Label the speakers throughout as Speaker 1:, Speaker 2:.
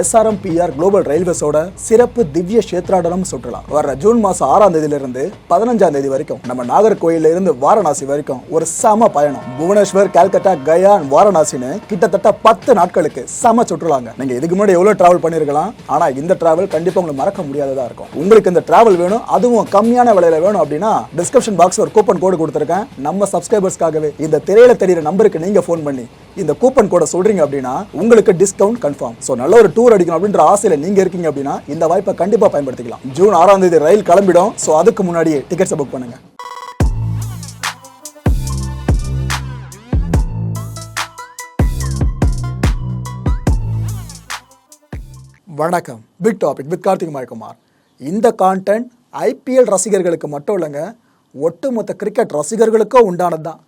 Speaker 1: SRMPR global ரயில்வேஸோட சிறப்பு திவ்ய கஷேத்ராடனம் சுற்றுலா. வர ஜூன் மாசம் ஆறாம் தேதியிலிருந்து பதினஞ்சாம் தேதி வரைக்கும் நம்ம நாகர்கோயில்ல இருந்து வாரணாசி வரைக்கும் ஒரு சம பயணம். புவனேஸ்வர் கல்கட்டா கயா வாரணாசின்னு கிட்டத்தட்ட பத்து நாட்களுக்கு சம சுற்றுலாங்க. நீங்க இதுக்கு முன்னாடி எவ்வளவு டிராவல் பண்ணிருக்கலாம் ஆனா இந்த டிராவல் கண்டிப்பா உங்களுக்கு மறக்க முடியாததா இருக்கும். உங்களுக்கு இந்த டிராவல் வேணும் அதுவும் கம்மியான விலையில வேணும் அப்படின்னா டிஸ்கிரிப்ஷன் பாக்ஸ் ஒரு கூப்பன் கோடு கொடுத்துருக்கேன். நம்ம சப்ஸ்கிரைபர்ஸ்க்காகவே இந்த திரையில தெரியுற நம்பருக்கு நீங்க ஃபோன் பண்ணி இந்த கூப்பன் கோட சொல்றீங்க அப்படின்னா உங்களுக்கு டிஸ்கவுண்ட் கன்ஃபார்ம் ஸோ நல்ல ஒரு டூர் அடிக்கணும் அப்படின்ற ஆசையில நீங்க இருக்கீங்க அப்படின்னா இந்த வாய்ப்பை கண்டிப்பா பயன்படுத்திக்கலாம். ஜூன் ஆறாம் தேதி ரயில் கிளம்பிடும். ஸோ அதுக்கு முன்னாடியே டிக்கெட்ஸை புக் பண்ணுங்க. வணக்கம். Big topic with Karthik Mayakumar இந்த கான்டென்ட் ஐபிஎல் ரசிகர்களுக்கு மட்டும் இல்லைங்க ஒட்டுமொத்த கிரிக்கெட் ரசிகர்களுக்கும் உண்டானது தான்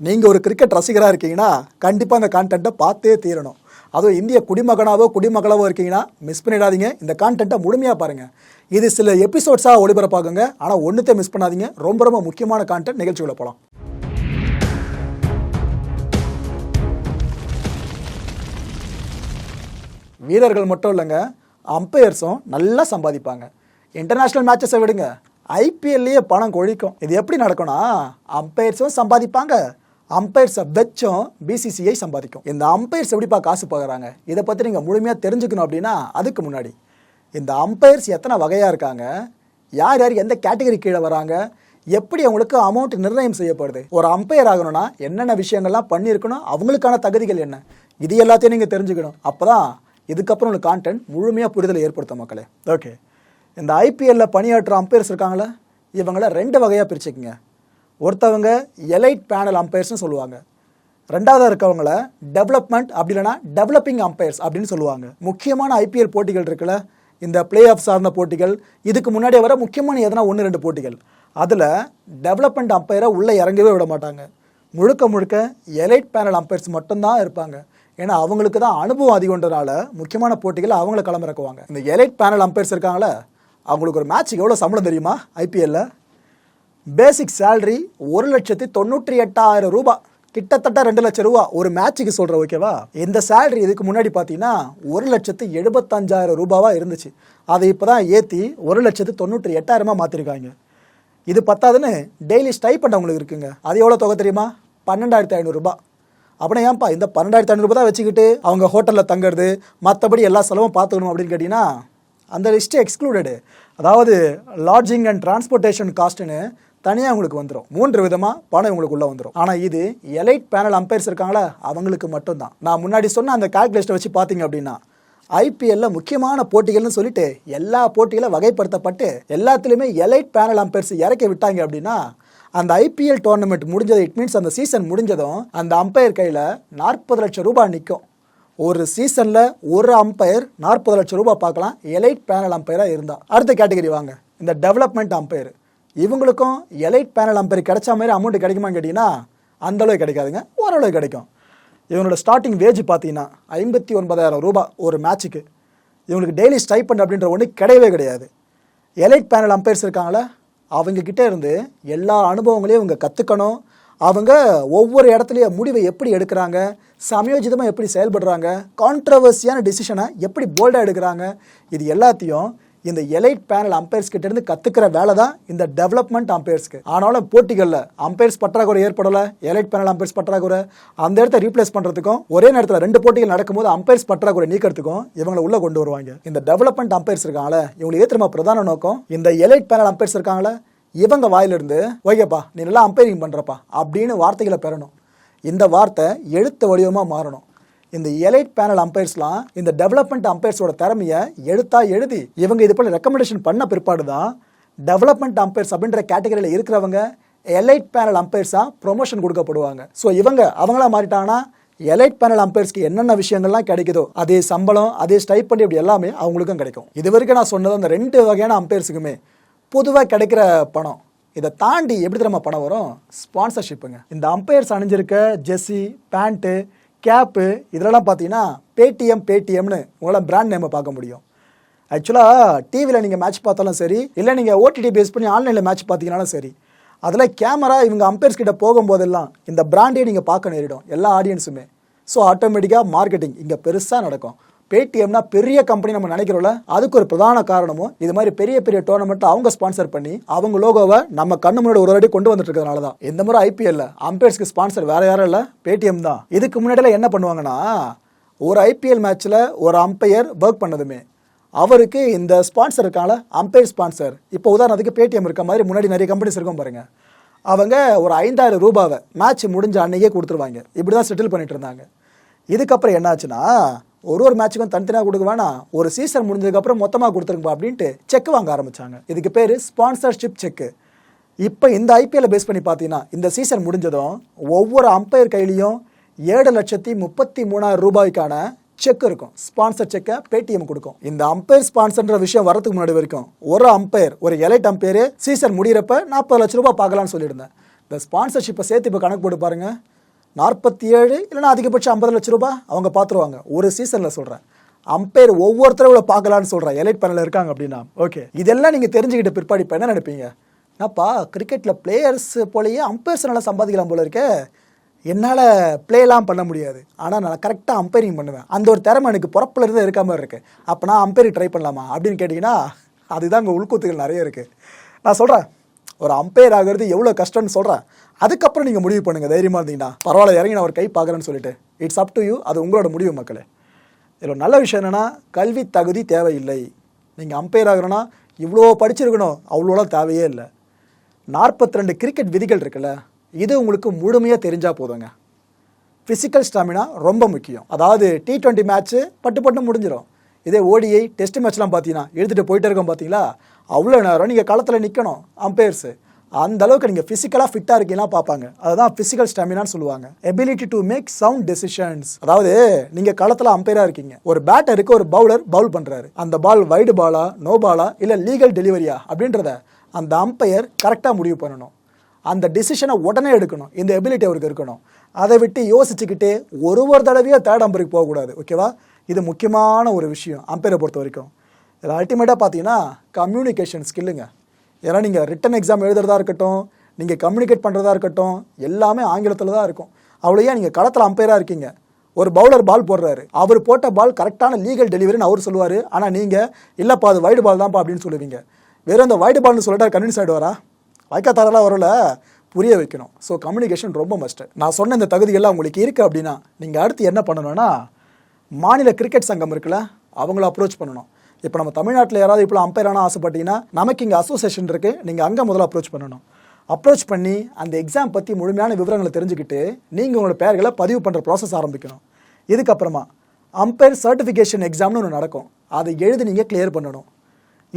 Speaker 1: நீங்கள் ஒரு கிரிக்கெட் ரசிகராக இருக்கீங்கன்னா கண்டிப்பாக அந்த கான்டென்ட்டை பார்த்தே தீரணும். அதுவும் இந்திய குடிமகனாவோ குடிமகளாவோ இருக்கீங்கன்னா மிஸ் பண்ணிடாதீங்க. இந்த கான்டென்ட்டை முழுமையாக பாருங்கள் இது சில எபிசோட்ஸாக ஒளிபரப்பாகுங்க. ஆனால் ஒன்றுத்தையும் மிஸ் பண்ணாதீங்க. ரொம்ப ரொம்ப முக்கியமான கான்டென்ட் நிகழ்ச்சிகளை போகலாம் வீரர்கள் மட்டும் இல்லைங்க அம்பையர்ஸும் நல்லா சம்பாதிப்பாங்க. இன்டர்நேஷ்னல் மேட்சஸை விடுங்க. ஐபிஎல்லையே பணம் கொழிக்கும். இது எப்படி நடக்கும்னா அம்பையர்ஸும் சம்பாதிப்பாங்க. அம்பையர்ஸை வச்சும் பிசிசிஐ சம்பாதிக்கும். இந்த அம்பையர்ஸ் எப்படிப்பா காசு பார்க்குறாங்க இதை பற்றி நீங்கள் முழுமையாக தெரிஞ்சுக்கணும் அப்படின்னா அதுக்கு முன்னாடி இந்த அம்பையர்ஸ் எத்தனை வகையாக இருக்காங்க? யார் யார் எந்த கேட்டகரி கீழே வராங்க? எப்படி அவங்களுக்கு அமௌண்ட் நிர்ணயம் செய்யப்படுது? ஒரு அம்பையர் ஆகணும்னா என்னென்ன விஷயங்கள்லாம் பண்ணியிருக்கணும்? அவங்களுக்கான தகுதிகள் என்ன? இது எல்லாத்தையும் நீங்கள் தெரிஞ்சுக்கணும். அப்போ தான் இதுக்கப்புறம் உங்களுக்கு கான்டென்ட் முழுமையாக புரிதலை ஏற்படுத்தும் மக்களே. ஓகே இந்த ஐபிஎல்லில் பணியாற்றுற அம்பையர்ஸ் இருக்காங்களா? இவங்கள ரெண்டு வகையாக பிரிச்சுக்குங்க. ஒருத்தவங்க எலைட் பேனல் அம்பையர்ஸ்னு சொல்லுவாங்க. ரெண்டாவதாக இருக்கவங்கள டெவலப்மெண்ட் அப்படி இல்லைன்னா டெவலப்பிங் அம்பையர்ஸ் அப்படின்னு சொல்லுவாங்க. முக்கியமான ஐபிஎல் போட்டிகள் இருக்குல்ல இந்த பிளே ஆஃப் சார்ந்த போட்டிகள் இதுக்கு முன்னாடி வர முக்கியமான எதனா ஒன்று ரெண்டு போட்டிகள். அதில் டெவலப்மெண்ட் அம்பையரை உள்ளே இறங்கவே விட மாட்டாங்க. முழுக்க முழுக்க எலைட் பேனல் அம்பையர்ஸ் மட்டும்தான் இருப்பாங்க. ஏன்னா அவங்களுக்கு தான் அனுபவம் அதிகன்றனால முக்கியமான போட்டிகளை அவங்கள களமிறக்குவாங்க. இந்த எலைட் பேனல் அம்பையர்ஸ் இருக்காங்களே அவங்களுக்கு ஒரு மேட்ச்சுக்கு எவ்வளோ சம்பளம் தெரியுமா? ஐபிஎல்ல பேசிக் சேலரி ஒரு லட்சத்தி தொண்ணூற்றி எட்டாயிரம் ரூபாய் கிட்டத்தட்ட ரெண்டு லட்சம் ரூபா. ஒரு மேட்ச்சுக்கு சொல்கிற ஓகேவா இந்த சேலரி இதுக்கு முன்னாடி பார்த்தீங்கன்னா ஒரு லட்சத்து எழுபத்தஞ்சாயிரம் ரூபாவாக இருந்துச்சு. அதை இப்போ தான் ஏற்றி ஒரு லட்சத்து தொண்ணூற்றி எட்டாயிரமாக மாற்றிருக்காங்க இது பத்தாதுன்னு டெய்லி ஸ்டைப்பண்ட் அவங்களுக்கு இருக்குங்க. அது எவ்வளோ தொகை தெரியுமா? பன்னெண்டாயிரத்தி ஐநூறுரூபா அப்படின்னா ஏன்பா இந்த பன்னெண்டாயிரத்தி ஐநூறுபா தான் வச்சுக்கிட்டு அவங்க ஹோட்டலில் தங்குறது மற்றபடி எல்லா செலவும் பார்த்துக்கணும் அப்படின்னு கேட்டிங்கன்னா அந்த லிஸ்ட்டு எக்ஸ்க்ளூடடு அதாவது லாட்ஜிங் அண்ட் டிரான்ஸ்போர்ட்டேஷன் காஸ்ட்டுன்னு தனியாக உங்களுக்கு வந்துடும் மூன்று விதமாக பணம் உங்களுக்கு உள்ளே வந்துடும் ஆனால் இது எலைட் பேனல் அம்பையர்ஸ் இருக்காங்களா? அவங்களுக்கு மட்டும்தான். நான் முன்னாடி சொன்ன அந்த கால்குலேஷனை வச்சு பார்த்தீங்க அப்படின்னா ஐபிஎல்ல முக்கியமான போட்டிகள்னு சொல்லிட்டு எல்லா போட்டிகளும் வகைப்படுத்தப்பட்டு எல்லாத்துலேயுமே எலைட் பேனல் அம்பையர்ஸ் இறக்கி விட்டாங்க அப்படின்னா அந்த ஐபிஎல் டோர்னமெண்ட் முடிஞ்சது இட் மீன்ஸ் அந்த சீசன் முடிஞ்சதும் அந்த அம்பையர் கையில் நாற்பது லட்சம் ரூபாய் நிற்கும் ஒரு சீசனில் ஒரு அம்பையர் நாற்பது லட்சம் ரூபாய் பார்க்கலாம். எலைட் பேனல் அம்பையராக இருந்தால் அடுத்த கேட்டகரி வாங்க. இந்த டெவலப்மெண்ட் அம்பையர் இவங்களுக்கும் எலைட் பேனல் அம்பையர் கிடைச்ச மாதிரி அமௌண்ட் கிடைக்குமான்னு கேட்டிங்கன்னா அந்த கிடைக்காதுங்க. ஓரளவு கிடைக்கும். இவங்களோட ஸ்டார்டிங் வேஜ் பார்த்தீங்கன்னா ஐம்பத்தி ஒன்பதாயிரம் ரூபாய் ஒரு மேட்ச்சுக்கு இவங்களுக்கு டெய்லி ஸ்டைப்பண்ட் அப்படின்ற ஒன்று கிடையவே கிடையாது. எலைட் பேனல் அம்பையர்ஸ் இருக்காங்களே அவங்கக்கிட்ட இருந்து எல்லா அனுபவங்களையும் இவங்க கற்றுக்கணும் அவங்க ஒவ்வொரு இடத்துலையும் முடிவை எப்படி எடுக்கிறாங்க சமயோஜிதமாக எப்படி செயல்படுறாங்க கான்ட்ரவர்சியான டிசிஷனை எப்படி போல்டாக எடுக்கிறாங்க இது எல்லாத்தையும் இந்த எலைட் பேனல் அம்பையர்ஸ் கிட்ட இருந்து கத்துக்கிற வேலை தான் இந்த டெவலப்மெண்ட் அம்பையர்ஸ்க்கு ஆனாலும் போட்டிகளில் அம்பையர்ஸ் பற்றாக்குறை ஏற்படலை எலைட் பேனல் அம்பையர்ஸ் பற்றாக்குறை அந்த இடத்த ரீப்ளேஸ் பண்ணுறதுக்கும் ஒரே நேரத்தில் ரெண்டு போட்டிகள் நடக்கும்போது அம்பையர்ஸ் பற்றாக்குறை நீக்கிறதுக்கும் இவங்களை உள்ள கொண்டு வருவாங்க. இந்த டெவலப்மெண்ட் அம்பையர்ஸ் இருக்காங்களே இவங்களுக்கு ஏற்றுமா பிரதான நோக்கம்? இந்த எலைட் பேனல் அம்பையர்ஸ் இருக்காங்களே இவங்க வாயிலிருந்து ஓகேப்பா நீ நல்லா அம்பையரிங் பண்ணுறப்பா அப்படின்னு வார்த்தைகளை பெறணும். இந்த வார்த்தை எழுத்து வடிவமாக மாறணும். இந்த எலைட் பேனல் அம்பையர்ஸ்லாம் இந்த டெவலப்மெண்ட் அம்பையர்ஸோட திறமையை எழுத்தா எழுதி இவங்க இது போல ரெக்கமெண்டேஷன் பண்ண பிற்பாடு தான் டெவலப்மெண்ட் அம்பையர்ஸ் அப்படின்ற கேட்டகரியில் இருக்கிறவங்க எலைட் பேனல் அம்பையர்ஸாக ப்ரொமோஷன் கொடுக்கப்படுவாங்க. ஸோ இவங்க அவங்களா மாறிட்டாங்கன்னா எலைட் பேனல் அம்பையர்ஸ்க்கு என்னென்ன விஷயங்கள்லாம் கிடைக்குதோ அதே சம்பளம் அதே ஸ்டைப்பண்ட் இப்படி எல்லாமே அவங்களுக்கும் கிடைக்கும். இது வரைக்கும் நான் சொன்னது அந்த ரெண்டு வகையான அம்பையர்ஸுக்குமே பொதுவாக கிடைக்கிற பணம். இதை தாண்டி எப்படி தெரியுமா பணம் வரும்? ஸ்பான்சர்ஷிப்புங்க இந்த அம்பையர்ஸ் அணிஞ்சிருக்க ஜெஸ்ஸி பேண்ட்டு கேப்பு இதெல்லாம் பார்த்தீங்கன்னா பேடிஎம் பேடிஎம்னு உங்களால் பிராண்ட் நேமை பார்க்க முடியும். ஆக்சுவலாக டிவியில் நீங்கள் மேட்ச் பார்த்தாலும் சரி இல்லை நீங்கள் ஓடிடி பேஸ் பண்ணி ஆன்லைனில் மேட்ச் பார்த்தீங்கனாலும் சரி அதில் கேமரா இவங்க அம்பையர்ஸ் கிட்ட போகும்போதெல்லாம் இந்த பிராண்டே நீங்கள் பார்க்க நேரிடும் எல்லா ஆடியன்ஸுமே ஸோ ஆட்டோமேட்டிக்காக மார்க்கெட்டிங் இங்கே பெருசாக நடக்கும். பேடிஎம்னா பெரிய கம்பெனி நம்ம நினைக்கிறோம்ல அதுக்கு ஒரு பிரதான காரணமும் இது மாதிரி பெரிய பெரிய டோர்னமெண்ட் அவங்க ஸ்பான்சர் பண்ணி அவங்க லோகோவை நம்ம கண்ணு முன்னாடி ஒரு வாட்டி கொண்டு வந்துட்டு இருக்கிறதுனால தான் இந்த முறை ஐபிஎல்ல அம்பையர்ஸ்க்கு ஸ்பான்சர் வேற யாரும் இல்லை பேடிஎம் தான். இதுக்கு முன்னாடிலாம் என்ன பண்ணுவாங்கன்னா ஒரு ஐபிஎல் மேட்ச்சில் ஒரு அம்பையர் ஒர்க் பண்ணதுமே அவருக்கு இந்த ஸ்பான்சர் இருக்காங்கள அம்பையர் ஸ்பான்சர் இப்போ உதாரணத்துக்கு பேடிஎம் இருக்க மாதிரி முன்னாடி நிறைய கம்பெனிஸ் இருக்கும் பாருங்கள் அவங்க ஒரு ஐந்தாயிரம் ரூபாவை மேட்ச் முடிஞ்ச அன்னைக்கே கொடுத்துருவாங்க. இப்படி தான் செட்டில் பண்ணிட்டு இருந்தாங்க. இதுக்கப்புறம் என்னாச்சுன்னா ஒரு ஒரு மேட்ச்சுக்கும் தனித்தனியாக கொடுக்க வேணாம். ஒரு சீசன் முடிஞ்சதுக்கப்புறம் மொத்தமாக கொடுத்துருங்கப்பா அப்படின்ட்டு செக் வாங்க ஆரம்பிச்சாங்க. இதுக்கு பேர் ஸ்பான்சர்ஷிப் செக்கு இப்போ இந்த ஐபிஎல்ல பேஸ் பண்ணி பார்த்தீங்கன்னா இந்த சீசன் முடிஞ்சதும் ஒவ்வொரு அம்பையர் கையிலையும் ஏழு லட்சத்தி முப்பத்தி மூணாயிரம் ரூபாய்க்கான செக் இருக்கும். ஸ்பான்சர் செக்கை பேடிஎம் கொடுக்கும். இந்த அம்பையர் ஸ்பான்சர்ன்ற விஷயம் வரதுக்கு முன்னாடி வரைக்கும் ஒரு அம்பையர் ஒரு எலைட் அம்பையர் சீசன் முடியிறப்ப நாற்பது லட்ச ரூபாய் பார்க்கலாம்னு சொல்லியிருந்தேன். இந்த ஸ்பான்சர்ஷிப்பை சேர்த்து இப்போ கணக்கு போட்டு பாருங்கள் நாற்பத்தி ஏழு இல்லைன்னா அதிகபட்சம் ஐம்பது லட்ச ரூபாய் அவங்க பார்த்துருவாங்க. ஒரு சீசனில் சொல்கிறேன் அம்பையர் ஒவ்வொருத்தரும் இவ்வளோ பார்க்கலான்னு சொல்கிறேன் எலைட் பேனல் இருக்காங்க அப்படின்னா. ஓகே இதெல்லாம் நீங்கள் தெரிஞ்சுக்கிட்ட பிற்பாடு இப்போ என்ன நினைப்பீங்க? என்னப்பா கிரிக்கெட்டில் பிளேயர்ஸ் போலயே அம்பையர்ஸ் நல்லா சம்பாதிக்கலாம் போல இருக்கே. என்னால் ப்ளேலாம் பண்ண முடியாது. ஆனால் நான் கரெக்டாக அம்பைரிங் பண்ணுவேன். அந்த ஒரு திறமை எனக்கு பிறப்பில் இருந்து இருக்க மாதிரி இருக்குது அப்போ நான் அம்பைரிங் ட்ரை பண்ணலாமா? அப்படின்னு கேட்டிங்கன்னா அதுதான் அங்கே உள்கூத்துகள் நிறைய இருக்குது நான் சொல்கிறேன் ஒரு அம்பையர் ஆகிறது எவ்வளோ கஷ்டம்னு சொல்கிறேன் அதுக்கப்புறம் நீங்கள் முடிவு பண்ணுங்கள் தைரியமாக இருந்தீங்கன்னா. பரவாயில்ல இறங்கி நான் ஒரு கை பார்க்குறேன்னு சொல்லிட்டு. இட்ஸ் அப் டு யூ அது உங்களோட முடிவு மக்களே. இதில் நல்ல விஷயம் என்னென்னா கல்வி தகுதி தேவையில்லை. நீங்கள் அம்பையர் ஆகிறோன்னா இவ்வளோ படிச்சிருக்கணும். அவ்வளோலாம் தேவையே இல்லை. நாற்பத்தி ரெண்டு கிரிக்கெட் விதிகள் இருக்குல்ல இது உங்களுக்கு முழுமையாக தெரிஞ்சால் போதுங்க. ஃபிசிக்கல் ஸ்டாமினா ரொம்ப முக்கியம். அதாவது டி டுவெண்ட்டி மேட்ச்சு பட்டு பட்டு முடிஞ்சிடும் இதே ஓடிஐ டெஸ்ட் மேட்ச்லாம் பார்த்தீங்கன்னா எடுத்துகிட்டு போயிட்டே இருக்கோம் பார்த்தீங்களா? அவ்வளோ நேரம் நீங்கள் களத்தில் நிற்கணும் அம்பையர்ஸு அந்த அளவுக்கு நீங்கள் ஃபிசிக்கலாக ஃபிட்டாக இருக்கீங்களா பார்ப்பாங்க. அதுதான் ஃபிசிக்கல் ஸ்டாமினான்னு சொல்லுவாங்க. Ability to make sound decisions அதாவது நீங்கள் களத்தில் அம்பையராக இருக்கீங்க. ஒரு பேட்டருக்கு ஒரு பவுலர் பவுல் பண்ணுறாரு அந்த பால் வைடு பாலா நோ பாலா இல்லை லீகல் டெலிவரியா அப்படின்றத அந்த அம்பையர் கரெக்டாக முடிவு பண்ணணும். அந்த டிசிஷனை உடனே எடுக்கணும். இந்த எபிலிட்டி அவருக்கு இருக்கணும். அதை விட்டு யோசிச்சுக்கிட்டு ஒரு ஒரு தடவையும் தேர்ட் அம்பருக்கு போகக்கூடாது. ஓகேவா இது முக்கியமான ஒரு விஷயம் அம்பையரை பொறுத்த வரைக்கும் இதில் அல்டிமேட்டாக பார்த்தீங்கன்னா கம்யூனிகேஷன் ஸ்கில்லுங்க ஏன்னா நீங்கள் ரிட்டன் எக்ஸாம் எழுதுறதா இருக்கட்டும் நீங்கள் கம்யூனிகேட் பண்ணுறதா இருக்கட்டும் எல்லாமே ஆங்கிலத்தில் தான் இருக்கும். அவ்வளோயே நீங்கள் களத்தில் அம்பையராக இருக்கீங்க. ஒரு பவுலர் பால் போடுறாரு. அவர் போட்ட பால் கரெக்டான லீகல் டெலிவரின்னு அவர் சொல்லுவார். ஆனால் நீங்கள் இல்லைப்பா அது வைடு பால் தான்ப்பா அப்படின்னு சொல்லுவீங்க. வெறும் அந்த வைடு பால்னு சொல்லிட்டு கன்வின்ஸ் ஆகிடுவாரா வாய்க்காத்தாரெல்லாம் வரல. புரிய வைக்கணும். ஸோ கம்யூனிகேஷன் ரொம்ப மஸ்ட்டு நான் சொன்ன இந்த தகுதியெல்லாம் உங்களுக்கு இருக்குது அப்படின்னா நீங்கள் அடுத்து என்ன பண்ணணும்னா மாநில கிரிக்கெட் சங்கம் இருக்குல்ல அவங்கள அப்ரோச் பண்ணணும். இப்போ நம்ம தமிழ்நாட்டில் யாராவது இப்போ அம்பையர் ஆனால் ஆசைப்பட்டீங்கன்னா நமக்கு இங்கே அசோசியேஷன் இருக்குது நீங்கள் அங்கே முதல்ல அப்ரோச் பண்ணணும். அப்ரோச் பண்ணி அந்த எக்ஸாம் பற்றி முழுமையான விவரங்களை தெரிஞ்சுக்கிட்டு நீங்கள் உங்களோட பெயர்களை பதிவு பண்ணுற ப்ராசஸ் ஆரம்பிக்கணும். இதுக்கப்புறமா அம்பையர் சர்டிஃபிகேஷன் எக்ஸாம்னு ஒன்று நடக்கும். அதை எழுதி நீங்கள் கிளியர் பண்ணணும்.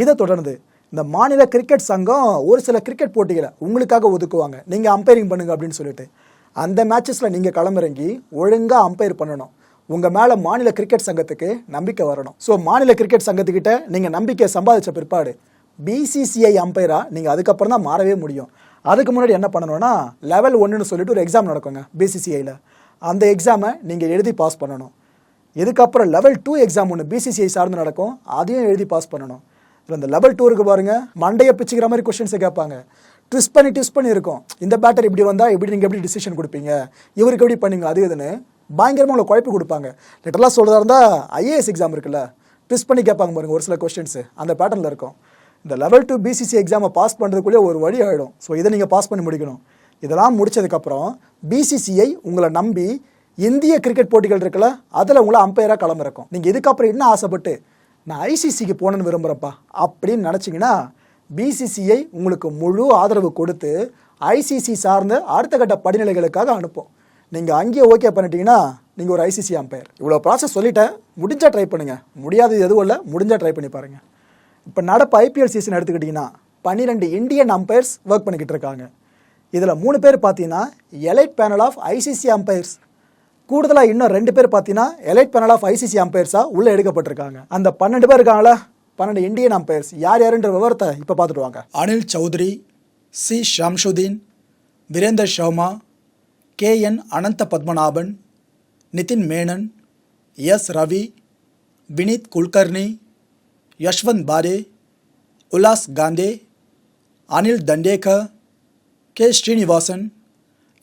Speaker 1: இதை தொடர்ந்து இந்த மாநில கிரிக்கெட் சங்கம் ஒரு சில கிரிக்கெட் போட்டிகளை உங்களுக்காக ஒதுக்குவாங்க. நீங்கள் அம்பையரிங் பண்ணுங்க அப்படின்னு சொல்லிட்டு. அந்த மேட்சஸில் நீங்கள் களமிறங்கி ஒழுங்காக அம்பையர் பண்ணணும். உங்கள் மேலே மாநில கிரிக்கெட் சங்கத்துக்கு நம்பிக்கை வரணும். ஸோ மாநில கிரிக்கெட் சங்கத்துக்கிட்ட நீங்கள் நம்பிக்கை சம்பாதிச்ச பிற்பாடு பிசிசிஐ அம்பையராக நீங்கள் அதுக்கப்புறம் தான் மாறவே முடியும். அதுக்கு முன்னாடி என்ன பண்ணணும்னா லெவல் ஒன்றுன்னு சொல்லிட்டு ஒரு எக்ஸாம் நடக்குங்க பிசிசிஐயில் அந்த எக்ஸாமை நீங்கள் எழுதி பாஸ் பண்ணணும். இதுக்கப்புறம் லெவல் டூ எக்ஸாம் ஒன்று பிசிசிஐ சார்ந்து நடக்கும். அதையும் எழுதி பாஸ் பண்ணணும். இப்போ இந்த லெவல் டூருக்கு பாருங்கள் மண்டையை பிச்சுக்கிற மாதிரி கொஷின்ஸை கேட்பாங்க. ட்விஸ்ட் பண்ணி ட்விஸ்ட் பண்ணி இருக்கும். இந்த பேட்டர் இப்படி வந்தால் எப்படி நீங்கள் எப்படி டிசிஷன் கொடுப்பீங்க? இவருக்கு எப்படி பண்ணீங்க அது இதுன்னு பயங்கரமாக உங்களை குழப்பி கொடுப்பாங்க. லிட்டரலாக சொல்கிறதா இருந்தால் ஐஏஎஸ் எக்ஸாம் இருக்குல்ல. ட்விஸ்ட் பண்ணி கேட்பாங்க பாருங்க ஒரு சில கொஸ்டின்ஸு அந்த பேட்டர்னில் இருக்கும். இந்த லெவல் டூ பிசிசி எக்ஸாமை பாஸ் பண்ணுறதுக்குள்ளே ஒரு வழி ஆகிடும் ஸோ இதை நீங்கள் பாஸ் பண்ணி முடிக்கணும். இதெல்லாம் முடித்ததுக்கப்புறம் பிசிசிஐ உங்களை நம்பி இந்திய கிரிக்கெட் போட்டிகள் இருக்குல்ல அதில் உங்களை அம்பையராக களமிறக்கும் நீங்கள் இதுக்கப்புறம் என்ன ஆசைப்பட்டு நான் ஐசிசிக்கு போகணுன்னு விரும்புகிறப்பா அப்படின்னு நினச்சிங்கன்னா பிசிசிஐ உங்களுக்கு முழு ஆதரவு கொடுத்து ஐசிசி சார்ந்த அடுத்த கட்ட படிநிலைகளுக்காக அனுப்பும். நீங்கள் அங்கேயே ஓகே பண்ணிட்டீங்கன்னா நீங்கள் ஒரு ஐசிசி அம்பையர் இவ்வளோ ப்ராசஸ் சொல்லிட்டேன். முடிஞ்சால் ட்ரை பண்ணுங்கள் முடியாதது எதுவும் இல்லை. முடிஞ்சால் ட்ரை பண்ணி பாருங்கள் இப்போ நடப்பு ஐபிஎல் சீசன் எடுத்துக்கிட்டிங்கன்னா பன்னிரெண்டு இந்தியன் அம்பையர்ஸ் ஒர்க் பண்ணிக்கிட்டு இருக்காங்க. இதில் மூணு பேர் பார்த்தீங்கன்னா elite panel of ICC umpires கூடுதலாக இன்னும் ரெண்டு பேர் பார்த்தீங்கன்னா எலைட் பேனல் ஆஃப் ஐசிசி அம்பையர்ஸாக உள்ளே எடுக்கப்பட்டிருக்காங்க. அந்த பன்னெண்டு பேர் இருக்காங்களா பன்னெண்டு இந்தியன் அம்பையர்ஸ் யார் யாருன்ற விவரத்தை இப்போ பார்த்துட்டு வாங்க. Anil Chaudhary C. Shamshuddin Virender Sharma K N Anantha Padmanabhan Nitin Menon S Ravi Vineet Kulkarni Yeshwant Barde Ullhas Gandhe Anil Dandekar K Srinivasan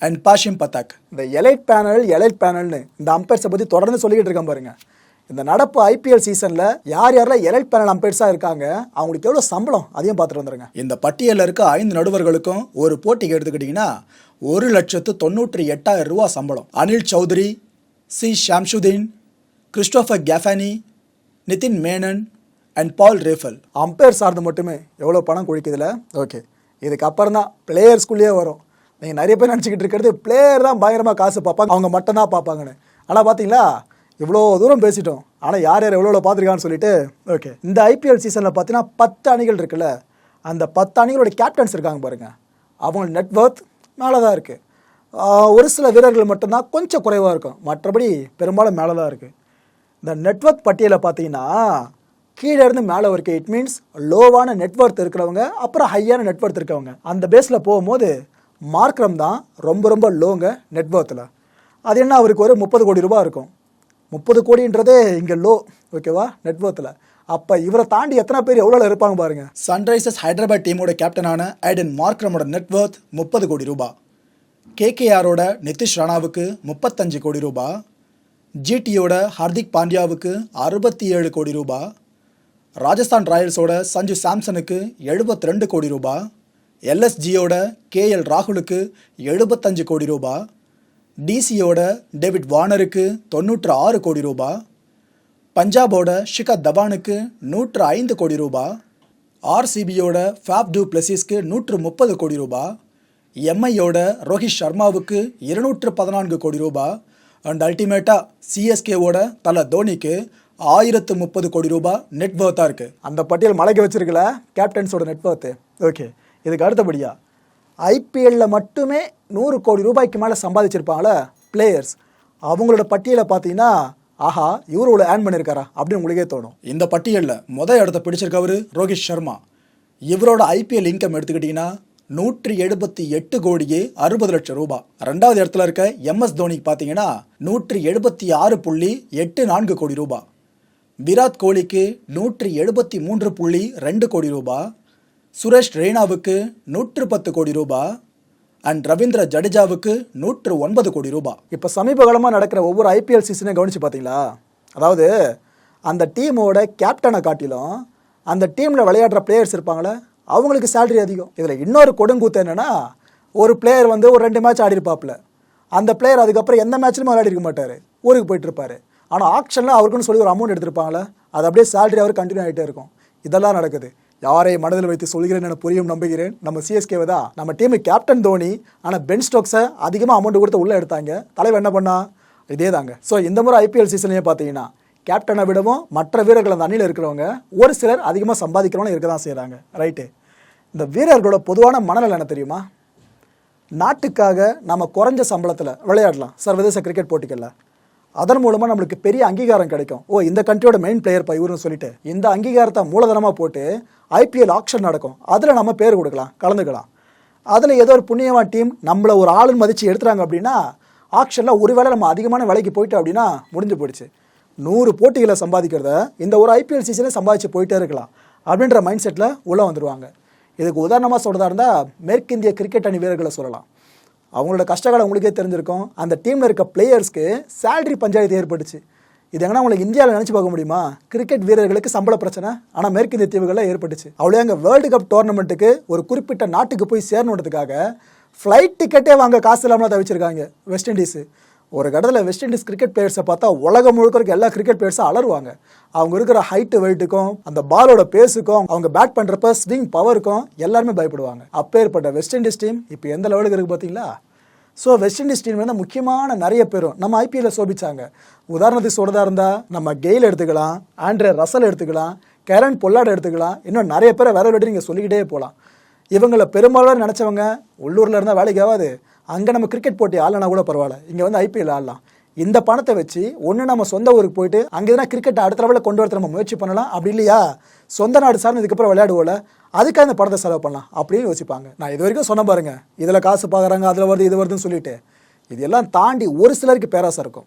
Speaker 1: and Paschim Pathak. இந்த எலைட் பேனல் எலைட் பேனல்னு இந்த அம்பையர்ஸை பற்றி தொடர்ந்து சொல்லிக்கிட்டு இருக்கேன் பாருங்க. இந்த நடப்பு ஐபிஎல் சீசனில் யார் யாரெல்லாம் எலைட் பேனல் அம்பையர்ஸாக இருக்காங்க அவங்களுக்கு எவ்வளோ சம்பளம் அதையும் பார்த்துட்டு வந்துருங்க. இந்த பட்டியலில் இருக்க ஐந்து நடுவர்களுக்கும் ஒரு போட்டிக்கு எடுத்துக்கிட்டிங்கன்னா ஒரு லட்சத்து தொண்ணூற்றி எட்டாயிரம் ரூபா சம்பளம். Anil Chaudhary C. Shamsuddin Christopher Gaffaney Nitin Menon and Paul Reiffel. Umpire சார்ந்து மட்டுமே எவ்வளோ பணம் குழிக்குதுல ஓகே. இதுக்கப்புறம் தான் பிளேயர்ஸ்குள்ளேயே வரும். நீங்கள் நிறைய பேர் நினச்சிக்கிட்டு இருக்கிறது பிளேயர் தான் பயங்கரமாக காசு பார்ப்பாங்க. அவங்க மட்டும்தான் பார்ப்பாங்கன்னு. ஆனால் பார்த்தீங்களா இவ்வளோ தூரம் பேசிட்டோம். ஆனால் யார் யார் எவ்வளோ எவ்வளோ பார்த்துருக்கான்னு சொல்லிட்டு ஓகே. இந்த ஐபிஎல் சீசனில் பார்த்தீங்கன்னா பத்து அணிகள் இருக்குல்ல. அந்த பத்து அணிகளோட கேப்டன்ஸ் இருக்காங்க பாருங்கள் அவங்க நெட்ஒர்க் மேலே தான் இருக்குது ஒரு சில வீரர்கள் மட்டும்தான் கொஞ்சம் குறைவாக இருக்கும். மற்றபடி பெரும்பாலும் மேலே தான் இருக்குது இந்த நெட்ஒர்க் பட்டியலை பார்த்தீங்கன்னா கீழே இருந்து மேலே வரைக்கும் இட் மீன்ஸ் லோவான நெட்ஒர்க் இருக்கிறவங்க அப்புறம் ஹையான நெட்ஒர்க் இருக்கவங்க. அந்த பேஸில் போகும்போது மார்க்ரம் தான் ரொம்ப ரொம்ப லோங்க நெட்ஒர்த்தில் அது என்ன? அவருக்கு ஒரு முப்பது கோடி ரூபா இருக்கும். முப்பது கோடின்றதே இங்கே லோ ஓகேவா நெட்ஒர்த்தில் அப்போ இவரை தாண்டி எத்தனை பேர் எவ்வளோ இருப்பாங்க பாருங்க. சன்ரைசர்ஸ் ஹைதராபாத் டீமோட கேப்டனான ஐடன் மார்க்ரமோட நெட்ஒர்த் முப்பது கோடி ரூபாய் கேகேஆரோட நிதிஷ் ராணாவுக்கு முப்பத்தஞ்சு கோடி ரூபாய் ஜிடியோட ஹர்திக் பாண்டியாவுக்கு அறுபத்தி ஏழு கோடி ரூபாய் ராஜஸ்தான் ராயல்ஸோட சஞ்சு சாம்சனுக்கு 72 ரெண்டு கோடி ரூபாய் எல்எஸ்ஜியோட கேஎல் ராகுலுக்கு எழுபத்தஞ்சு கோடி ரூபாய் டிசியோட டேவிட் வார்னருக்கு தொண்ணூற்று ஆறு கோடி ரூபாய் பஞ்சாபோட ஷிகர் தவானுக்கு நூற்று ஐந்து கோடி ரூபாய் ஆர்சிபியோட ஃபேப் டூ பிளஸிஸ்க்கு நூற்று முப்பது கோடி ரூபா எம்ஐயோட ரோஹித் சர்மாவுக்கு இருநூற்று பதினான்கு கோடி ரூபா அண்ட் அல்டிமேட்டாக சிஎஸ்கேவோட தல தோனிக்கு ஆயிரத்து முப்பது கோடி ரூபா நெட்ஒர்த்தாக இருக்குது அந்த பட்டியல் மலைக்கு வச்சிருக்கல கேப்டன்ஸோட நெட்ஒர்த்து ஓகே இதுக்கு அடுத்தபடியா ஐபிஎல்ல மட்டுமே நூறு கோடி ரூபாய்க்கு மேலே சம்பாதிச்சிருப்பாங்களே பிளேயர்ஸ் அவங்களோட பட்டியலை பார்த்தீங்கன்னா ஆஹா இவரு இவ்வளோ ஏர்ன் பண்ணியிருக்காரா அப்படின்னு உங்களுக்கே தோணும். இந்த பட்டியலில் முத இடத்த பிடிச்சிருக்கவர் ரோஹித் சர்மா. இவரோட ஐபிஎல் இன்கம் எடுத்துக்கிட்டிங்கன்னா நூற்றி எழுபத்தி எட்டு கோடியே அறுபது லட்சம் ரூபாய் ரெண்டாவது இடத்துல இருக்க எம்எஸ் தோனிக்கு பார்த்தீங்கன்னா நூற்றி எழுபத்தி ஆறு புள்ளி எட்டு நான்கு கோடி ரூபாய் விராட் கோலிக்கு நூற்றி எழுபத்தி மூன்று புள்ளி ரெண்டு கோடி ரூபாய் சுரேஷ் ரெய்னாவுக்கு நூற்று பத்து கோடி ரூபாய் அண்ட் ரவீந்திர ஜடேஜாவுக்கு நூற்று ஒன்பது கோடி ரூபாய் இப்போ சமீப காலமாக நடக்கிற ஒவ்வொரு ஐபிஎல் சீசனையும் கவனிச்சு பார்த்தீங்களா அதாவது அந்த டீமோட கேப்டனை காட்டிலும் அந்த டீமில் விளையாடுற பிளேயர்ஸ் இருப்பாங்களே அவங்களுக்கு சேலரி அதிகம். இதில் இன்னொரு கொடுங்கூத்து என்னன்னா ஒரு பிளேயர் வந்து ஒரு ரெண்டு மேட்ச் ஆடி அந்த பிளேயர் அதுக்கப்புறம் எந்த மேட்ச்லையும் விளையாடி இருக்க மாட்டார். ஊருக்கு போயிட்டுருப்பார் ஆனால் ஆக்ஷனில் அவருக்குன்னு சொல்லி ஒரு அமௌண்ட் எடுத்திருப்பாங்களே அது அப்படியே சேலரி அவர் கண்டினியூ ஆகிட்டே இருக்கும். இதெல்லாம் நடக்குது. யாரை மனதில் வைத்து சொல்கிறேன் என புரியும் நம்புகிறேன். நம்ம சிஎஸ்கேவை தான். நம்ம டீமு கேப்டன் தோனி ஆனால் பென் ஸ்டோக்ஸை அதிகமாக அமௌண்ட் கொடுத்து உள்ளே எடுத்தாங்க. தலைவர் என்ன பண்ணா? இதே தாங்க ஸோ இந்த முறை ஐபிஎல் சீசன்லேயே பார்த்தீங்கன்னா கேப்டனை விடவும் மற்ற வீரர்கள் அந்த அணியில் இருக்கிறவங்க ஒரு சிலர் அதிகமாக சம்பாதிக்கிறவங்க இருக்க தான் செய்கிறாங்க ரைட்டு இந்த வீரர்களோட பொதுவான மனநிலை என்ன தெரியுமா? நாட்டுக்காக நம்ம குறைஞ்ச சம்பளத்தில் விளையாடலாம். சர்வதேச கிரிக்கெட் போட்டிகளில். அதன் மூலமாக நம்மளுக்கு பெரிய அங்கீகாரம் கிடைக்கும். ஓ இந்த கண்ட்ரியோட மெயின் பிளேயர் பா இவருன்னு சொல்லிட்டு இந்த அங்கீகாரத்தை மூலதனமாக போட்டு ஐபிஎல் ஆக்ஷன் நடக்கும். அதில் நம்ம பேர் கொடுக்கலாம் கலந்துக்கலாம். அதில் ஏதோ ஒரு புண்ணியமா டீம் நம்மளை ஒரு ஆளுன்னு மதித்து எடுத்துறாங்க அப்படின்னா ஆக்ஷனில் ஒருவேளை நம்ம அதிகமான விலைக்கு போயிட்டோம் அப்படின்னா முடிஞ்சு போயிடுச்சு. நூறு போட்டிகளை சம்பாதிக்கிறத இந்த ஒரு ஐபிஎல் சீசனே சம்பாதிச்சு போயிட்டே இருக்கலாம் அப்படின்ற மைண்ட் செட்டில் உள்ளே வந்துடுவாங்க இதுக்கு உதாரணமாக சொல்கிறதா இருந்தால் மேற்கிந்திய கிரிக்கெட் அணி வீரர்களை சொல்லலாம். அவங்களோட கஷ்டகாலம் உங்களுக்கே தெரிஞ்சிருக்கும். அந்த டீமில் இருக்க பிளேயர்ஸ்க்கு சேலரி பஞ்சாயத்து ஏற்பட்டுச்சு. இது எங்கன்னா உங்களுக்கு இந்தியாவில் நினச்சி பார்க்க முடியுமா? கிரிக்கெட் வீரர்களுக்கு சம்பள பிரச்சனை ஆனால் மேற்கிந்திய தீவுகளில் ஏற்பட்டுச்சு. அவ்வளோ அங்கே வேர்ல்டு கப் டோர்னமெண்ட்டுக்கு ஒரு குறிப்பிட்ட நாட்டுக்கு போய் சேரணுன்றதுக்காக ஃப்ளைட் டிக்கெட்டே வாங்க காசு இல்லாமல் தவிச்சிருக்காங்க. வெஸ்ட் இண்டீஸு ஒரு கடத்தில் வெஸ்ட் இண்டீஸ் கிரிக்கெட் பிளேயர்ஸை பார்த்தா உலகம் முழுக்க இருக்க எல்லா கிரிக்கெட் பிளேயர்ஸும் அலருவாங்க அவங்க இருக்கிற ஹைட்டு வெயிட்டுக்கும் அந்த பாலோட பேஸுக்கும் அவங்க பேட் பண்ணுறப்ப ஸ்விங் பவருக்கும் எல்லாருமே பயப்படுவாங்க. அப்பேற்பட்ட வெஸ்ட் இண்டீஸ் டீம் இப்போ எந்த லெவலுக்கு இருக்குது பார்த்தீங்களா? ஸோ வெஸ்ட் இண்டீஸ் டீம் வந்து முக்கியமான நிறைய பேரும் நம்ம ஐபிஎல்ல சோபிச்சாங்க. உதாரணத்துக்கு சொல்றதா இருந்தால் நம்ம கெயில் எடுத்துக்கலாம் ஆண்ட்ரே ரசல் எடுத்துக்கலாம் கேரன் பொல்லாட் எடுத்துக்கலாம் இன்னும் நிறைய பேரை வேற விட்டு நீங்கள் சொல்லிக்கிட்டே போகலாம் இவங்களை பெரும்பாலும் நினச்சவங்க உள்ளூரில் இருந்தால் வேலைக்கு ஆகாது. அங்கே நம்ம கிரிக்கெட் போட்டி ஆடலனா கூட பரவாயில்ல. இங்கே வந்து ஐபிஎல் ஆடலாம். இந்த பணத்தை வச்சு ஒன்று நம்ம சொந்த ஊருக்கு போயிட்டு அங்கே எதனா கிரிக்கெட்டை அடுத்த லெவலில் கொண்டு வரத்து நம்ம முயற்சி பண்ணலாம். அப்படி இல்லையா? சொந்த நாடு சார்ந்து இதுக்கப்புறம் விளையாடுவோல அதுக்காக இந்த பணத்தை செலவு பண்ணலாம். அப்படின்னு யோசிப்பாங்க. நான் இது வரைக்கும் சொன்ன பாருங்க. இதில் காசு பார்க்குறாங்க அதில் வருது இது வருதுன்னு சொல்லிட்டு. இதெல்லாம் தாண்டி ஒரு சிலருக்கு பேராசை இருக்கும்.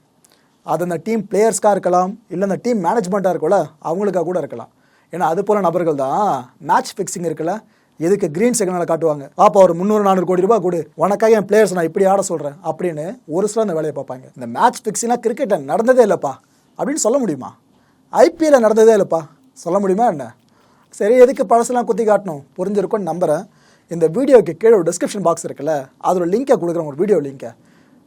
Speaker 1: அது அந்த டீம் பிளேயர்ஸ்க்காக இருக்கலாம் இல்லை அந்த டீம் மேனேஜ்மெண்ட்டாக இருக்கும்ல அவங்களுக்காக கூட இருக்கலாம். ஏன்னா அது போல் நபர்கள் தான். மேட்ச் ஃபிக்ஸிங் இருக்குல்ல. எதுக்கு கிரீன் சிக்னலை காட்டுவாங்க? பாப்பா ஒரு முந்நூறு நானூறு கோடி ரூபாய் கொடு. உனக்காக என் பிளேயர்ஸ் நான் இப்படி ஆட சொல்கிறேன் அப்படின்னு ஒரு சிலர் அந்த வேலையை பார்ப்பாங்க. இந்த மேட்ச் ஃபிக்ஸிங்லாம் கிரிக்கெட்டில் நடந்ததே இல்லைப்பா. அப்படின்னு சொல்ல முடியுமா? ஐபிஎல்ல நடந்ததே இல்லைப்பா. சொல்ல முடியுமா என்ன? சரி எதுக்கு பழசெல்லாம் குத்தி காட்டணும்? புரிஞ்சிருக்கும்னு நம்புகிறேன் இந்த வீடியோக்கு கீழே ஒரு டிஸ்கிரிப்ஷன் பாக்ஸ் இருக்குல்ல அதோட லிங்கை கொடுக்குறேன் ஒரு வீடியோ லிங்கை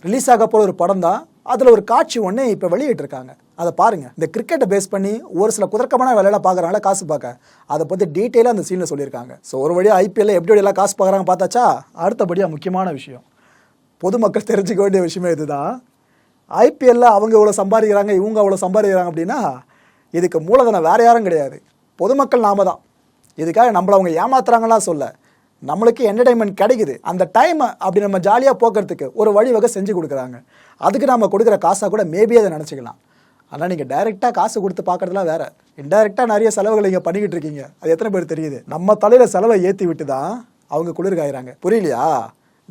Speaker 1: ரிலீஸ் ஆக போகிற ஒரு படம் தான் அதில் ஒரு காட்சி ஒன்று இப்போ வெளியிட்டிருக்காங்க. அதை பாருங்கள் இந்த கிரிக்கெட்டை பேஸ் பண்ணி ஒரு சில குதர்க்கமான வேலையெல்லாம் பார்க்குறாங்களா காசு பார்க்க. அதை பற்றி டீட்டெயிலாக அந்த சீனில் சொல்லியிருக்காங்க. ஸோ ஒரு வழியாக ஐபிஎல்ல எப்படி எல்லாம் காசு பார்க்குறாங்க பார்த்தாச்சா? அடுத்தபடியாக முக்கியமான விஷயம். பொதுமக்கள் தெரிஞ்சுக்க வேண்டிய விஷயமே இதுதான். ஐபிஎல்ல அவங்க இவ்வளோ சம்பாதிக்கிறாங்க இவங்க அவ்வளோ சம்பாதிக்கிறாங்க அப்படின்னா இதுக்கு மூலதனம் வேறு யாரும் கிடையாது. பொதுமக்கள் நாம தான். இதுக்காக நம்மளை அவங்க ஏமாத்துறாங்கலாம் சொல்ல. நம்மளுக்கு என்டர்டைன்மெண்ட் கிடைக்குது. அந்த டைமை அப்படி நம்ம ஜாலியாக போக்குறதுக்கு ஒரு வழிவகை செஞ்சு கொடுக்குறாங்க. அதுக்கு நம்ம கொடுக்குற காசாக கூட மேபி அதை நினச்சிக்கலாம். ஆனால் நீங்கள் டைரெக்டாக காசு கொடுத்து பார்க்குறதுலாம் வேறு. இன்டைரக்டாக நிறைய செலவுகள் நீங்கள் பண்ணிக்கிட்டு இருக்கீங்க. அது எத்தனை பேர் தெரியுது? நம்ம தலையில் செலவை ஏற்றி விட்டு தான் அவங்க குளிர்காயிறாங்க. புரியலையா?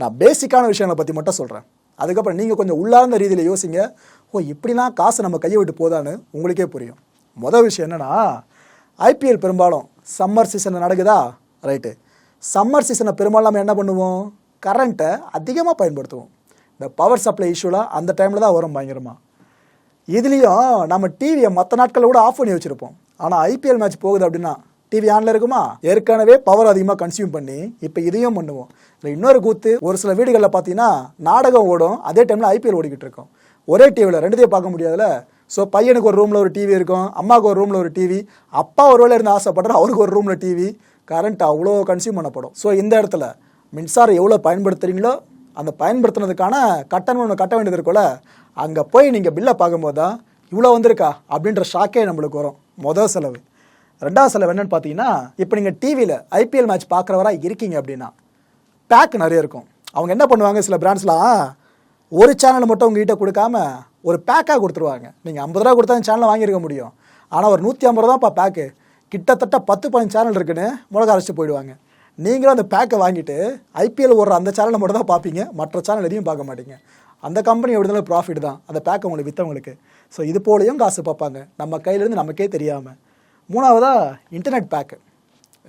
Speaker 1: நான் பேசிக்கான விஷயங்களை பற்றி மட்டும் சொல்கிறேன் அதுக்கப்புறம் நீங்கள் கொஞ்சம் உள்ளார்ந்த ரீதியில் யோசிங்க. ஓ இப்படிலாம் காசு நம்ம கையை விட்டு போதான்னு உங்களுக்கே புரியும். மொதல் விஷயம் என்னென்னா ஐபிஎல் பெரும்பாலும் சம்மர் சீசனில் நடக்குதா? ரைட்டு சம்மர் சீசனை பெரும்பாலும் நம்ம என்ன பண்ணுவோம்? கரண்ட்டை அதிகமாக பயன்படுத்துவோம். இந்த பவர் சப்ளை இஷ்யூலாம் அந்த டைமில் தான் வரும் பயங்கரமாக இதுலேயும் நம்ம டிவியை மற்ற நாட்களில் கூட ஆஃப் பண்ணி வச்சுருப்போம். ஆனால் ஐபிஎல் மேட்ச் போகுது அப்படின்னா டிவி ஆனில் இருக்குமா? ஏற்கனவே பவர் அதிகமாக கன்சியூம் பண்ணி இப்போ இதையும் பண்ணுவோம். இல்லை இன்னொரு கூத்து ஒரு சில வீடுகளில் பார்த்தீங்கன்னா நாடகம் ஓடும். அதே டைமில் ஐபிஎல் ஓடிக்கிட்டு இருக்கும். ஒரே டிவியில் ரெண்டுத்தையும் பார்க்க முடியாதுல்ல? ஸோ பையனுக்கு ஒரு ரூமில் ஒரு டிவி இருக்கும் அம்மாவுக்கு ஒரு ரூமில் ஒரு டிவி அப்பா ஒரு வேலை இருந்து ஆசைப்படுற அவருக்கு ஒரு ரூமில் டிவி கரண்ட் அவ்வளோ கன்சியூம் பண்ணப்படும். ஸோ இந்த இடத்துல மின்சாரம் எவ்வளோ பயன்படுத்துகிறீங்களோ அந்த பயன்படுத்துனதுக்கான கட்டணம் ஒன்று கட்ட வேண்டியது இருக்கும்ல? அங்கே போய் நீங்கள் பில்லை பார்க்கும்போது தான் இவ்வளோ வந்திருக்கா? அப்படின்ற ஷாக்கே நம்மளுக்கு வரும். மொதல் செலவு. ரெண்டாவது செலவு என்னென்னு பார்த்தீங்கன்னா இப்போ நீங்கள் டிவியில் ஐபிஎல் மேட்ச் பார்க்குறவராக இருக்கீங்க அப்படின்னா பேக் நிறைய இருக்கும். அவங்க என்ன பண்ணுவாங்க சில பிராண்ட்ஸ்லாம் ஒரு சேனல் மட்டும் உங்ககிட்ட கொடுக்காம ஒரு பேக்காக கொடுத்துருவாங்க. நீங்கள் ஐம்பது ரூபா கொடுத்தா அந்த சேனலை வாங்கியிருக்க முடியும். ஆனால் ஒரு நூற்றி ஐம்பது ரூபாப்பா பேக்கு கிட்டத்தட்ட பத்து பதினஞ்சு சேனல் இருக்குன்னு மிளகா அரைச்சிட்டு போயிடுவாங்க. நீங்களும் அந்த பேக்கை வாங்கிட்டு ஐபிஎல் ஓடுற அந்த சேனலை மட்டும் தான் பார்ப்பீங்க. மற்ற சேனல் எதையும் பார்க்க மாட்டீங்க. அந்த கம்பெனி எப்படி இருந்தாலும் ப்ராஃபிட் தான். அந்த பேக் உங்களுக்கு விற்றவங்களுக்கு ஸோ இது போலையும் காசு பார்ப்பாங்க. நம்ம கையிலேருந்து நமக்கே தெரியாமல் மூணாவதாக இன்டர்நெட் பேக்கு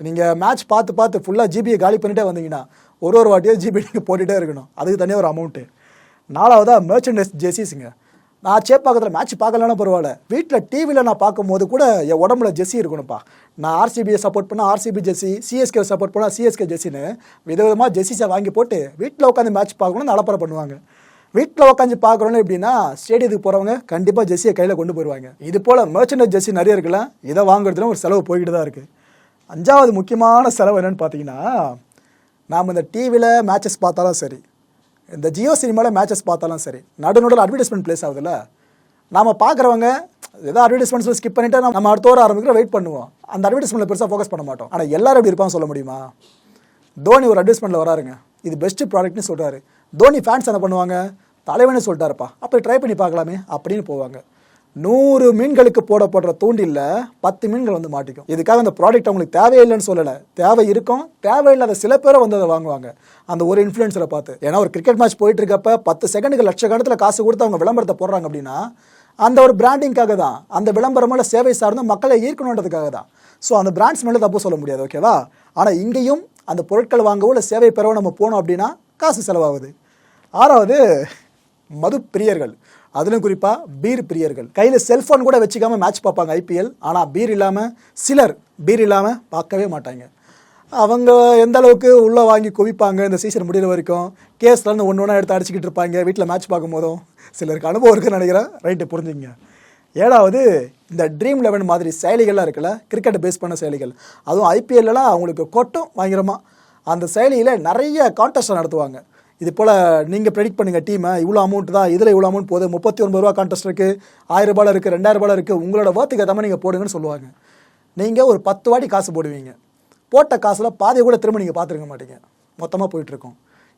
Speaker 1: நீங்கள் மேட்ச் பார்த்து பார்த்து ஃபுல்லாக ஜிபியை காலி பண்ணிட்டே வந்தீங்கன்னா ஒரு ஒரு வாட்டியும் ஜிபி நீங்கள் போட்டுகிட்டே இருக்கணும். அதுக்கு தனியாக ஒரு அமௌண்ட்டு நாலாவதாக மெர்ச்சன்டைஸ் ஜெர்சிஸுங்க நான் சே சேப்பாக்கத்தில் மேட்ச் பார்க்கலன்னா பரவாயில்ல. வீட்டில் டிவியில் நான் பார்க்கும்போது கூட என் உடம்புல ஜெஸ்ஸி இருக்கணும்ப்பா. நான் ஆர்சிபியை சப்போர்ட் பண்ணால் ஆர்சிபி ஜெஸ்ஸி சிஎஸ்கே சப்போர்ட் பண்ணால் சிஎஸ்கே ஜெஸ்ஸின்னு விதவிதமாக ஜெஸ்ஸிஸை வாங்கி போட்டு வீட்டில் உட்காந்து மேட்ச் பார்க்கணும்னு அலப்பறை பண்ணுவாங்க. வீட்டில் உட்காந்து பார்க்குறோன்னு எப்படின்னா ஸ்டேடியத்துக்கு போகிறவங்க கண்டிப்பாக ஜெர்சியை கையில் கொண்டு போயிடுவாங்க இது போல் மெர்ச்சன்டைஸ் ஜெர்சி நிறைய இருக்குல்ல இதை வாங்குறதுல ஒரு செலவு போய்கிட்டு தான் இருக்குது அஞ்சாவது முக்கியமான செலவு என்னென்னு பார்த்தீங்கன்னா நாம் இந்த டிவியில் மேட்சஸ் பார்த்தாலும் சரி இந்த ஜியோ சினிமாவில் மேட்சஸ் பார்த்தாலும் சரி நடு நடுவில் அட்வர்டைஸ்மெண்ட் ப்ளேஸ் ஆகுதுல்ல நாம் பார்க்குறவங்க ஏதோ அட்வர்டைஸ்மெண்ட்ஸ் ஸ்கிப் பண்ணிவிட்டு நம்ம அடுத்த ஒரு ஆரம்பிக்கிற வெயிட் பண்ணுவோம். அந்த அட்வர்டைஸ்மெண்ட்டில் பெருசாக ஃபோக்கஸ் பண்ண மாட்டோம். ஆனால் எல்லோரும் எப்படி இருப்பான்னு சொல்ல முடியுமா? தோனி ஒரு அட்வர்டைஸ்மெண்ட்டில் வராருங்க. இது பெஸ்ட்டு ப்ராடக்ட்னு சொல்கிறாரு தோனி ஃபேன்ஸ் என்ன பண்ணுவாங்க? தலைவனே சொல்லிட்டாருப்பா. அப்படி ட்ரை பண்ணி பார்க்கலாமே அப்படின்னு போவாங்க. நூறு மீன்களுக்கு போடப்படுற தூண்டில்ல பத்து மீன்கள் வந்து மாட்டிக்கும். இதுக்காக அந்த ப்ராடக்ட் அவங்களுக்கு தேவையில்லைன்னு சொல்லலை. தேவை இருக்கும் தேவையில்லாத சில பேரை வந்து அதை வாங்குவாங்க. அந்த ஒரு இன்ஃப்ளூயன்ஸரை பார்த்து. ஏன்னா ஒரு கிரிக்கெட் மேட்ச் போயிட்டு இருக்கப்ப பத்து செகண்டுக்கு லட்சக்கணக்கில் காசு கொடுத்து அவங்க விளம்பரத்தை போடுறாங்க அப்படின்னா அந்த ஒரு பிராண்டிங்காக தான் அந்த விளம்பரமான சேவை சார்ந்து மக்களை ஈர்க்கணுன்றதுக்காக தான். ஸோ அந்த பிராண்ட்ஸ் மேலே தப்பு சொல்ல முடியாது ஓகேவா ஆனால் இங்கேயும் அந்த பொருட்கள் வாங்கவோ இல்லை சேவை பெறவோ நம்ம போனோம் அப்படின்னா காசு செலவாகுது. ஆறாவது மது பிரியர்கள். அதிலும் குறிப்பாக பீர் பிரியர்கள். கையில் செல்ஃபோன் கூட வச்சுக்காமல் மேட்ச் பார்ப்பாங்க ஐபிஎல் ஆனால் பீர் இல்லாமல் சிலர் பீர் இல்லாமல் பார்க்கவே மாட்டாங்க. அவங்க எந்த அளவுக்கு உள்ளே வாங்கி குவிப்பாங்க இந்த சீசன் முடிகிற வரைக்கும் கேஸ்லேருந்து ஒன்று ஒன்றா எடுத்து அடிச்சுக்கிட்டு இருப்பாங்க வீட்டில் மேட்ச் பார்க்கும்போதும் சிலருக்கு அனுபவம் இருக்குன்னு நினைக்கிறேன். ரைட்டு புரிஞ்சுங்க. ஏழாவது இந்த ட்ரீம் லெவன் மாதிரி செயலிகள்லாம் இருக்குல்ல கிரிக்கெட்டை பேஸ் பண்ண செயலிகள். அதுவும் ஐபிஎல்லாம் அவங்களுக்கு கொட்டும் பயங்கரமாக அந்த செயலியில் நிறைய கான்டெஸ்ட் நடத்துவாங்க. இது போல் நீங்கள் ப்ரெடிக்ட் பண்ணுங்கள் டீமை இவ்வளோ அமௌண்ட் தான் இதில் இவ்வளோ அமௌண்ட் போகுது முப்பத்தி ஒன்பது ரூபா கான்டெஸ்ட் இருக்குது ஆயிரம் ரூபாயில் இருக்குது ரெண்டாயிரம் ரூபாயில் இருக்குது உங்களோட வார்த்தைக்கு ஏற்ற நீங்கள் போடுங்கன்னு சொல்லுவாங்க. நீங்கள் ஒரு பத்து வாட்டி காசு போடுவீங்க. போட்ட காசில் பாதியை கூட திரும்ப நீங்கள் பார்த்துருக்க மாட்டீங்க. மொத்தமாக போயிட்டுருக்கோம்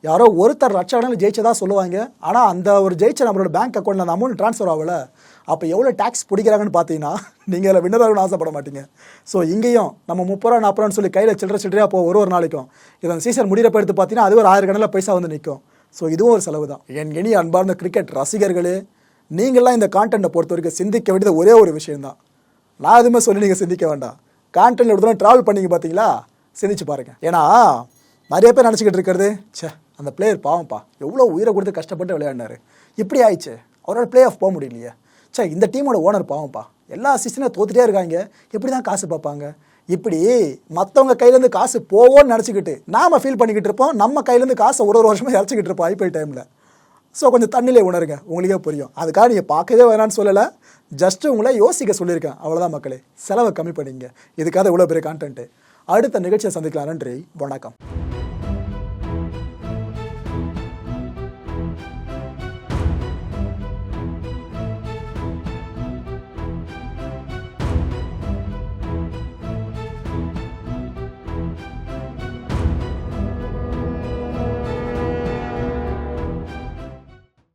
Speaker 1: யாரோ ஒருத்தர் லட்ச கணக்கில் ஜெயிச்சதா சொல்லுவாங்க. ஆனால் அந்த ஒரு ஜெயிச்ச நம்மளோட பேங்க் அக்கௌண்ட்டில் அந்த அமௌண்ட் ட்ரான்ஸ்ஃபர் ஆகல. அப்போ எவ்வளோ டேக்ஸ் பிடிக்கிறாங்கன்னு பார்த்தீங்கன்னா நீங்கள் அதில் வின்னர் ஆசைப்பட மாட்டீங்க. ஸோ இங்கேயும் நம்ம முப்பது ரூபா நாற்பது ரூபான்னு சொல்லி கையில் சில்லற சில்லறையாக போ ஒரு ஒரு நாளைக்கும். இது அந்த சீசன் முடிகிறப்ப எடுத்து பார்த்தீங்கன்னா அது ஒரு ஆயிரம் கணக்கில் பைசா வந்து நிற்கும் ஸோ இதுவும் ஒரு செலவு தான். என் இனி அன்பார்ந்த கிரிக்கெட் ரசிகர்களே நீங்களாம் இந்த கான்டென்ட்டை பொறுத்த வரைக்கும் சிந்திக்க வேண்டியது ஒரே ஒரு விஷயம்தான் நான் எதுவுமே சொல்லி நீங்கள் சிந்திக்க வேண்டாம். கான்டென்ட் ஒரு தூரம் ட்ராவல் பண்ணிங்க பார்த்தீங்களா? சிந்திச்சு பாருங்கள் ஏன்னா நிறைய பேர் நினச்சிக்கிட்டு இருக்கிறது. சே அந்த பிளேயர் பாவம்ப்பா எவ்வளோ உயிரை கொடுத்து கஷ்டப்பட்டு விளையாடினாரு. இப்படி ஆயிடுச்சு. அவரால் பிளே ஆஃப் போக முடியலையே. ச்சே இந்த டீமோட ஓனர் பாவம்ப்பா. எல்லா சீசனையும் தோத்துட்டே இருக்காங்க. எப்படி தான் காசு பார்ப்பாங்க? இப்படி மற்றவங்க கையிலேருந்து காசு போவோன்னு நினச்சிக்கிட்டு நாம் ஃபீல் பண்ணிக்கிட்டு இருப்போம். நம்ம கையிலேருந்து காசை ஒரு ஒரு வருஷமாக இறச்சிக்கிட்டு இருப்போம் ஐபிஎல் டைமில் ஸோ கொஞ்சம் தண்ணிலே உணருங்க. உங்களுக்கே புரியும். அதுக்காக நீங்கள் பார்க்கவே வேணான்னு சொல்லலை. ஜஸ்ட் உங்களை யோசிக்க சொல்லியிருக்கேன். அவ்வளோதான் மக்களே. செலவை கம்மி பண்ணிங்க இதுக்காக இவ்வளோ பெரிய கான்டென்ட்டு அடுத்த நிகழ்ச்சியை சந்திக்கலாம். நன்றி. வணக்கம்.